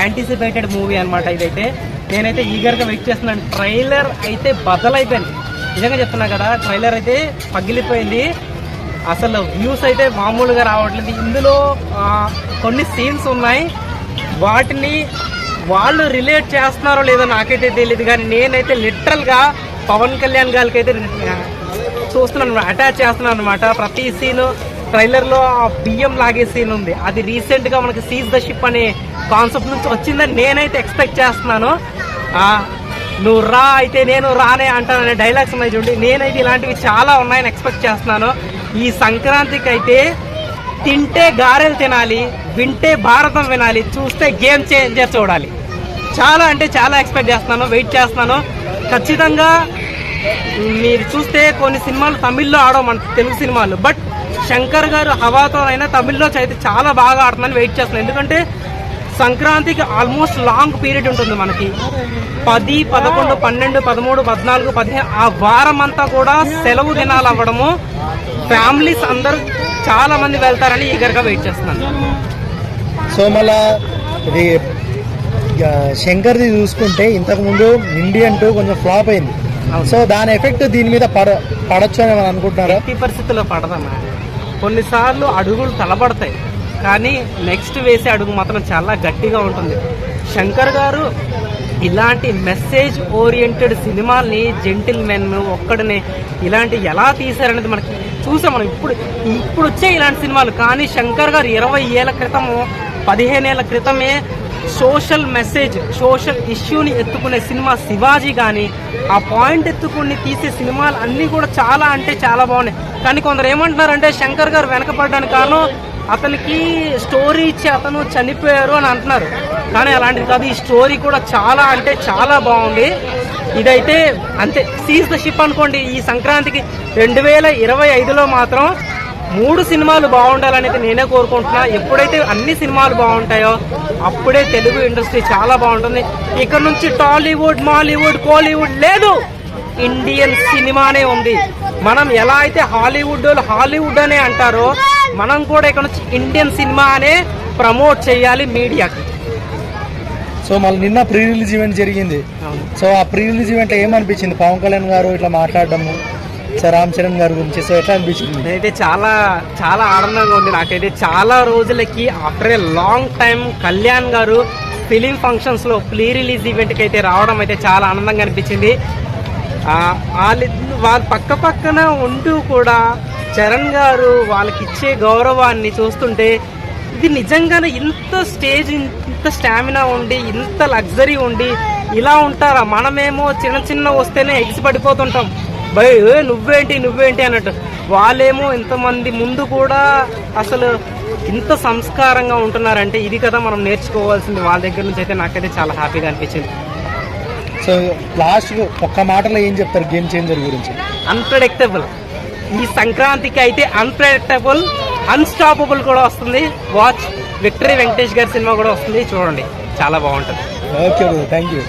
Anticipated movie అనమాట ఇదైతే. నేనైతే ఈగర్గా వెయిట్ చేస్తున్నాను. ట్రైలర్ అయితే బదలైపోయింది. నిజంగా చెప్తున్నా కదా ట్రైలర్ అయితే పగిలిపోయింది. అసలు వ్యూస్ అయితే మామూలుగా రావట్లేదు. ఇందులో కొన్ని సీన్స్ ఉన్నాయి. వాటిని వాళ్ళు రిలేట్ చేస్తున్నారో లేదో నాకైతే తెలియదు కానీ నేనైతే లిటరల్గా పవన్ కళ్యాణ్ గారికి అయితే చూస్తున్నాను అటాచ్ చేస్తున్నాను అనమాట ప్రతి సీను ట్రైలర్లో లో బియ్యం లాగే సీన్ ఉంది. అది రీసెంట్గా మనకి సీజ్ ద షిప్ అనే కాన్సెప్ట్ నుంచి వచ్చిందని నేనైతే ఎక్స్పెక్ట్ చేస్తున్నాను. నువ్వు రా అయితే నేను రానే అంటాననే డైలాగ్స్ ఉన్నాయి చూడండి. నేనైతే ఇలాంటివి చాలా ఉన్నాయని ఎక్స్పెక్ట్ చేస్తున్నాను. ఈ సంక్రాంతికి అయితే తింటే గారెలు తినాలి వింటే భారతం వినాలి చూస్తే గేమ్ చేంజర్ చూడాలి. చాలా అంటే చాలా ఎక్స్పెక్ట్ చేస్తున్నాను వెయిట్ చేస్తున్నాను. ఖచ్చితంగా మీరు చూస్తే కొన్ని సినిమాలు తమిళ్ళో ఆడవు మన తెలుగు సినిమాలు. బట్ శంకర్ గారు హవాతో అయినా తమిళ్ళో అయితే చాలా బాగా ఆడుతుందని వెయిట్ చేస్తున్నాను ఎందుకంటే సంక్రాంతికి ఆల్మోస్ట్ లాంగ్ పీరియడ్ ఉంటుంది మనకి. పది పదకొండు పన్నెండు పదమూడు పద్నాలుగు పదిహేను ఆ వారం అంతా కూడా సెలవు దినాలు అవ్వడము ఫ్యామిలీస్ అందరూ చాలా మంది వెళ్తారని ఈగర్గా వెయిట్ చేస్తున్నాను. సో మళ్ళా ఇది శంకర్ది చూసుకుంటే ఇంతకు ముందు ఇండియన్ టూ కొంచెం ఫ్లాప్ అయింది. సో దాని ఎఫెక్ట్ దీని మీద పడ పడొచ్చు అని మనం అనుకుంటున్నారా? ఎట్టి పరిస్థితుల్లో పడదమ్మా. కొన్నిసార్లు అడుగులు తలబడతాయి. కానీ నెక్స్ట్ వేసే అడుగు మాత్రం చాలా గట్టిగా ఉంటుంది. శంకర్ గారు ఇలాంటి మెసేజ్ ఓరియంటెడ్ సినిమాల్ని జెంటిల్ మెన్ ఒక్కడనే ఇలాంటి ఎలా తీశారనేది మనకి చూసాం మనం. ఇప్పుడు ఇప్పుడు వచ్చే ఇలాంటి సినిమాలు. కానీ శంకర్ గారు ఇరవై ఏళ్ళ క్రితము పదిహేను ఏళ్ళ క్రితమే సోషల్ మెసేజ్ సోషల్ ఇష్యూని ఎత్తుకునే సినిమా శివాజీ కానీ ఆ పాయింట్ ఎత్తుకుని తీసే సినిమాలు అన్నీ కూడా చాలా అంటే చాలా బాగున్నాయి. కానీ కొందరు ఏమంటున్నారంటే శంకర్ గారు వెనకపడడానికి కారణం అతనికి స్టోరీ ఇచ్చి అతను చనిపోయారు అని అంటున్నారు. కానీ అలాంటిది కాదు ఈ స్టోరీ కూడా చాలా అంటే చాలా బాగుంది. ఇదైతే అంతే. సీజ్ ద షిప్ అనుకోండి ఈ సంక్రాంతికి రెండు వేల ఇరవై ఐదులో మాత్రం మూడు సినిమాలు బాగుండాలనేది నేనే కోరుకుంటున్నా. ఎప్పుడైతే అన్ని సినిమాలు బాగుంటాయో అప్పుడే తెలుగు ఇండస్ట్రీ చాలా బాగుంటుంది. ఇక్కడ నుంచి టాలీవుడ్ మాలీవుడ్ కోలీవుడ్ లేదు. ఇండియన్ సినిమానే ఉంది. మనం ఎలా అయితే హాలీవుడ్ హాలీవుడ్ అనే అంటారో మనం కూడా ఇక్కడ నుంచి ఇండియన్ సినిమా అనే ప్రమోట్ చేయాలి మీడియాకి. సో మళ్ళీ నిన్న ప్రీ రిలీజ్ ఈవెంట్ జరిగింది. సో ఆ ప్రీ రిలీజ్ ఈవెంట్ ఏమనిపించింది? పవన్ కళ్యాణ్ గారు ఇట్లా మాట్లాడడము సో రామ్ చరణ్ గారి గురించి. సో ఎట్లా అనిపించింది? నేనైతే చాలా చాలా ఆనందంగా ఉంది. నాకైతే చాలా రోజులకి after a long time Kalyan garu film ఫంక్షన్స్లో రిలీజ్ ఈవెంట్కి అయితే రావడం అయితే చాలా ఆనందంగా అనిపించింది. వాళ్ళు వాళ్ళ పక్క పక్కన ఉంటూ కూడా చరణ్ గారు వాళ్ళకి ఇచ్చే గౌరవాన్ని చూస్తుంటే ఇది నిజంగానే ఇంత స్టేజ్ ఇంత స్టామినా ఉండి ఇంత లగ్జరీ ఉండి ఇలా ఉంటారా? మనమేమో చిన్న చిన్న వస్తేనే ఎగిసి పడిపోతుంటాం భయ్ నువ్వేంటి నువ్వేంటి అన్నట్టు. వాళ్ళేమో ఇంతమంది ముందు కూడా అసలు ఇంత సంస్కారంగా ఉంటున్నారంటే ఇది కదా మనం నేర్చుకోవాల్సింది. వాళ్ళ దగ్గర నుంచి అయితే నాకైతే చాలా హ్యాపీగా అనిపించింది. సో లాస్ట్ ఒక్క మాటలో ఏం చెప్తారు? గేమ్ చేంజర్ గురించి. అన్ప్రెడిక్టబుల్ ఈ సంక్రాంతికి అయితే అన్ప్రెడిక్టబుల్ అన్స్టాపబుల్ కూడా వస్తుంది. వాచ్ విక్టరీ వెంకటేష్ గారి సినిమా కూడా వస్తుంది. చూడండి. చాలా బాగుంటుంది. Okay thank you